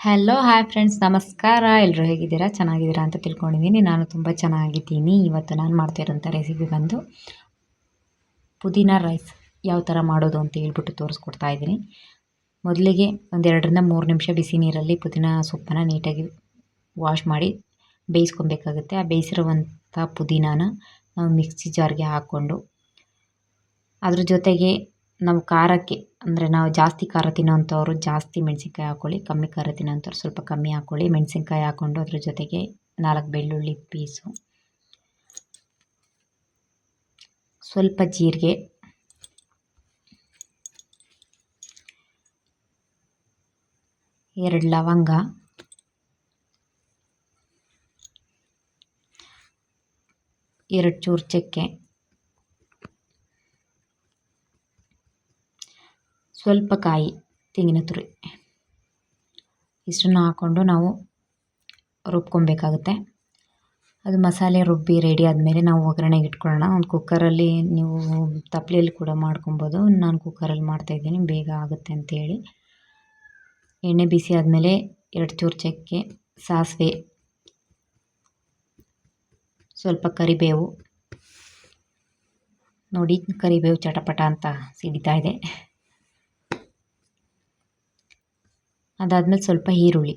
Hello hi friends ನಮಸ್ಕಾರ. ಎಲ್ಲರೂ ಹೇಗಿದ್ದೀರಾ? ಚೆನ್ನಾಗಿದ್ದೀರಾ ಅಂತ ತಿಳ್ಕೊಂಡಿದ್ದೀನಿ. ನಾನು ತುಂಬ ಚೆನ್ನಾಗಿದ್ದೀನಿ. ಇವತ್ತು ನಾನು ಮಾಡ್ತಿರೋಂಥ ರೆಸಿಪಿ ಬಂದು ಪುದೀನ ರೈಸ್ ಯಾವ ಥರ ಮಾಡೋದು ಅಂತ ಹೇಳ್ಬಿಟ್ಟು ತೋರಿಸ್ಕೊಡ್ತಾ ಇದ್ದೀನಿ. ಮೊದಲಿಗೆ ಒಂದೆರಡರಿಂದ ಮೂರು ನಿಮಿಷ ಬಿಸಿ ನೀರಲ್ಲಿ ಪುದೀನ ಸೊಪ್ಪನ್ನು ನೀಟಾಗಿ ವಾಶ್ ಮಾಡಿ ಬೇಯಿಸ್ಕೊಬೇಕಾಗುತ್ತೆ. ಆ ಬೇಯಿಸಿರುವಂಥ ಪುದೀನಾನ ನಾವು ಮಿಕ್ಸಿ ಜಾರ್ಗೆ ಹಾಕ್ಕೊಂಡು ಅದ್ರ ಜೊತೆಗೆ ನಾವು ಖಾರಕ್ಕೆ, ಅಂದರೆ ನಾವು ಜಾಸ್ತಿ ಖಾರ ತಿನ್ನೋವಂಥವ್ರು ಜಾಸ್ತಿ ಮೆಣಸಿನ್ಕಾಯಿ ಹಾಕ್ಕೊಳ್ಳಿ ಕಮ್ಮಿ ಖಾರ ತಿನ್ನೋಂಥವ್ರು ಸ್ವಲ್ಪ ಕಮ್ಮಿ ಹಾಕ್ಕೊಳ್ಳಿ ಮೆಣಸಿನ್ಕಾಯಿ ಹಾಕ್ಕೊಂಡು ಅದ್ರ ಜೊತೆಗೆ ನಾಲ್ಕು ಬೆಳ್ಳುಳ್ಳಿ ಪೀಸು. ಸ್ವಲ್ಪ ಜೀರಿಗೆ. ಎರಡು ಲವಂಗ. ಎರಡು ಚೂರು ಚಕ್ಕೆ. ಸ್ವಲ್ಪ ಕಾಯಿ, ತೆಂಗಿನ ತುರಿ. ಇಷ್ಟನ್ನು ಹಾಕ್ಕೊಂಡು ನಾವು ರುಬ್ಕೊಬೇಕಾಗುತ್ತೆ. ಅದು ಮಸಾಲೆ ರುಬ್ಬಿ ರೆಡಿ ಆದಮೇಲೆ ನಾವು ಒಗ್ಗರಣೆಗೆ ಇಟ್ಕೊಳ್ಳೋಣ. ಒಂದು ಕುಕ್ಕರಲ್ಲಿ ನೀವು ತಪ್ಪಲೆಯಲ್ಲಿ ಕೂಡ ಮಾಡ್ಕೊಬೋದು. ನಾನು ಕುಕ್ಕರಲ್ಲಿ ಮಾಡ್ತಾಯಿದ್ದೀನಿ ಬೇಗ ಆಗುತ್ತೆ ಅಂತೇಳಿ ಎಣ್ಣೆ ಬಿಸಿ ಆದಮೇಲೆ ಎರಡು ಚೂರು ಚಕ್ಕೆ, ಸಾಸಿವೆ, ಸ್ವಲ್ಪ ಕರಿಬೇವು. ನೋಡಿ, ಕರಿಬೇವು ಚಟಪಟ ಅಂತ ಸಿಡಿತಾ ಇದೆ. ಅದಾದಮೇಲೆ ಸ್ವಲ್ಪ ಈರುಳ್ಳಿ.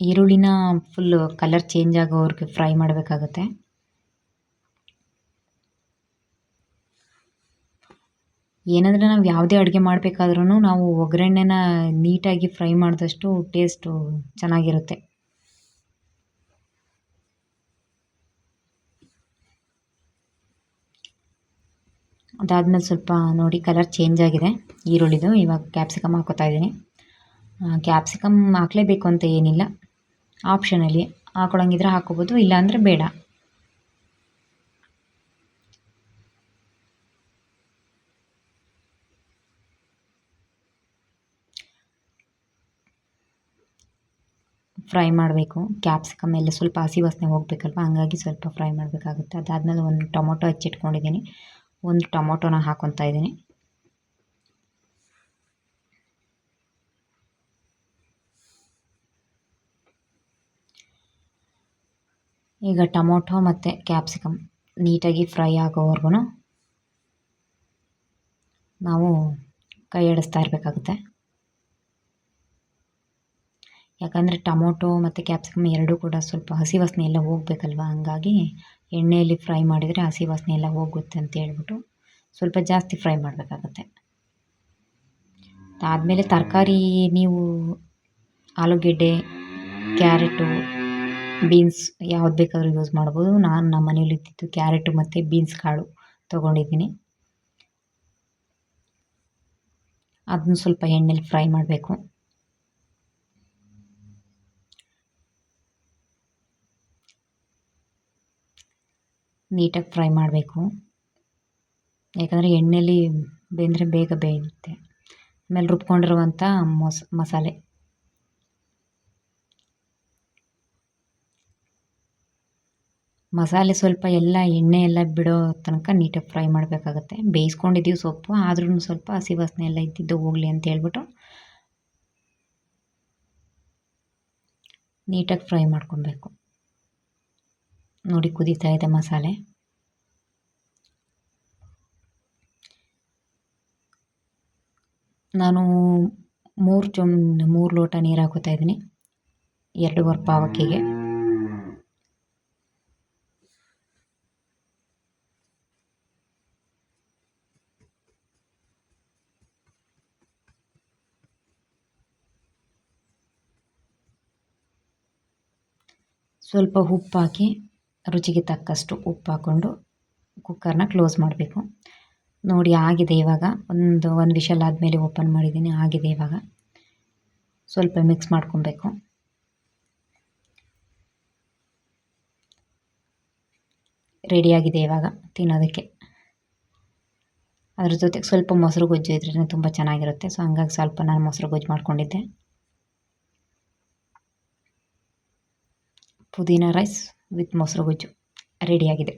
ಈರುಳ್ಳಿನ ಫುಲ್ಲು ಕಲರ್ ಚೇಂಜ್ ಆಗೋವರೆಗೆ ಫ್ರೈ ಮಾಡಬೇಕಾಗುತ್ತೆ. ಏನಂದರೆ ನಾವು ಯಾವುದೇ ಅಡುಗೆ ಮಾಡಬೇಕಾದ್ರೂ ನಾವು ಒಗ್ಗರಣೆನ ನೀಟಾಗಿ ಫ್ರೈ ಮಾಡಿದಷ್ಟು ಟೇಸ್ಟು ಚೆನ್ನಾಗಿರುತ್ತೆ. ಅದಾದಮೇಲೆ ಸ್ವಲ್ಪ ನೋಡಿ ಕಲರ್ ಚೇಂಜ್ ಆಗಿದೆ. ಈರುಳ್ಳಿದು ಇವಾಗ ಕ್ಯಾಪ್ಸಿಕಮ್ ಹಾಕೋತಾ ಇದ್ದೀನಿ. ಕ್ಯಾಪ್ಸಿಕಮ್ ಹಾಕಲೇಬೇಕು ಅಂತ ಏನಿಲ್ಲ. ಆಪ್ಷನಲ್ಲಿ ಹಾಕೊಳಂಗಿದ್ರೆ ಹಾಕೋಬೋದು, ಇಲ್ಲಾಂದರೆ ಬೇಡ. ಫ್ರೈ ಮಾಡಬೇಕು. ಕ್ಯಾಪ್ಸಿಕಮ್ ಎಲ್ಲ ಸ್ವಲ್ಪ ಹಸಿ ವಾಸನೆ ಹೋಗಬೇಕಲ್ವ? ಹಂಗಾಗಿ ಸ್ವಲ್ಪ ಫ್ರೈ ಮಾಡಬೇಕಾಗುತ್ತೆ. ಅದಾದಮೇಲೆ ಒಂದು ಟೊಮೊಟೊ ಹಚ್ಚಿಟ್ಕೊಂಡಿದ್ದೀನಿ. ಒಂದು ಟೊಮೊಟೊನ ಹಾಕೊತಾ ಇದ್ದೀನಿ. ಈಗ ಟೊಮೊಟೊ ಮತ್ತು ಕ್ಯಾಪ್ಸಿಕಮ್ ನೀಟಾಗಿ ಫ್ರೈ ಆಗೋವರೆಗೂ ನಾವು ಕೈ ಆಡಿಸ್ತಾ ಇರಬೇಕಾಗುತ್ತೆ. ಯಾಕಂದರೆ ಟೊಮೊಟೊ ಮತ್ತು ಕ್ಯಾಪ್ಸಿಕಮ್ ಎರಡೂ ಕೂಡ ಸ್ವಲ್ಪ ಹಸಿ ವಾಸನೆ ಎಲ್ಲ ಹೋಗಬೇಕಲ್ವ? ಹಂಗಾಗಿ ಎಣ್ಣೆಯಲ್ಲಿ ಫ್ರೈ ಮಾಡಿದರೆ ಹಸಿ ವಾಸನೆ ಎಲ್ಲ ಹೋಗುತ್ತೆ ಅಂತ ಹೇಳ್ಬಿಟ್ಟು ಸ್ವಲ್ಪ ಜಾಸ್ತಿ ಫ್ರೈ ಮಾಡಬೇಕಾಗತ್ತೆ. ಆದಮೇಲೆ ತರಕಾರಿ ನೀವು ಆಲೂಗೆಡ್ಡೆ, ಕ್ಯಾರೆಟು, ಬೀನ್ಸ್ ಯಾವ್ದು ಬೇಕಾದರೂ ಯೂಸ್ ಮಾಡ್ಬೋದು. ನಾನು ನಮ್ಮ ಮನೇಲಿ ಇದ್ದಿದ್ದು ಕ್ಯಾರೆಟು ಮತ್ತು ಬೀನ್ಸ್ ಕಾಳು ತೊಗೊಂಡಿದ್ದೀನಿ. ಅದನ್ನು ಸ್ವಲ್ಪ ಎಣ್ಣೆಲಿ ಫ್ರೈ ಮಾಡಬೇಕು. ನೀಟಾಗಿ ಫ್ರೈ ಮಾಡಬೇಕು. ಯಾಕಂದರೆ ಎಣ್ಣೆಯಲ್ಲಿ ಬೆಂದರೆ ಬೇಗ ಬೇಯುತ್ತೆ. ಆಮೇಲೆ ರುಬ್ಕೊಂಡಿರುವಂಥ ಮೊಸ, ಮಸಾಲೆ. ಮಸಾಲೆ ಸ್ವಲ್ಪ ಎಲ್ಲ ಎಣ್ಣೆ ಎಲ್ಲ ಬಿಡೋ ತನಕ ನೀಟಾಗಿ ಫ್ರೈ ಮಾಡಬೇಕಾಗತ್ತೆ. ಬೇಯಿಸ್ಕೊಂಡಿದ್ದೀವಿ ಸೊಪ್ಪು, ಆದ್ರೂ ಸ್ವಲ್ಪ ಹಸಿ ವಾಸನೆ ಎಲ್ಲ ಇದ್ದಿದ್ದು ಹೋಗಲಿ ಅಂತ ಹೇಳ್ಬಿಟ್ಟು ನೀಟಾಗಿ ಫ್ರೈ ಮಾಡ್ಕೊಬೇಕು. ನೋಡಿ ಕುದೀತಾ ಇದೆ ಮಸಾಲೆ. ನಾನು ಮೂರು ಚಮ್, ಮೂರು ಲೋಟ ನೀರು ಹಾಕೋತಾ ಇದ್ದೀನಿ, ಎರಡೂವರೆ ಪಾವಕ್ಕಿಗೆ ಸ್ವಲ್ಪ ಉಪ್ಪು ಹಾಕಿ ರುಚಿಗೆ ತಕ್ಕಷ್ಟು ಉಪ್ಪು ಹಾಕ್ಕೊಂಡು ಕುಕ್ಕರ್ನ ಕ್ಲೋಸ್ ಮಾಡಬೇಕು. ನೋಡಿ ಆಗಿದೆ ಇವಾಗ. ಒಂದು ಒಂದು ವಿಷಲ್ ಆದಮೇಲೆ ಓಪನ್ ಮಾಡಿದ್ದೀನಿ. ಆಗಿದೆ ಇವಾಗ. ಸ್ವಲ್ಪ ಮಿಕ್ಸ್ ಮಾಡ್ಕೊಬೇಕು. ರೆಡಿಯಾಗಿದೆ ಇವಾಗ ತಿನ್ನೋದಕ್ಕೆ. ಅದ್ರ ಜೊತೆಗೆ ಸ್ವಲ್ಪ ಮೊಸರು ಗೊಜ್ಜು ಇದ್ರೇ ತುಂಬ ಚೆನ್ನಾಗಿರುತ್ತೆ. ಸೊ ಹಂಗಾಗಿ ಸ್ವಲ್ಪ ನಾನು ಮೊಸರು ಗೊಜ್ಜು ಮಾಡ್ಕೊಂಡಿದ್ದೆ. ಪುದೀನ ರೈಸ್ ವಿತ್ ಮೊಸರು ಗೊಜ್ಜು ರೆಡಿಯಾಗಿದೆ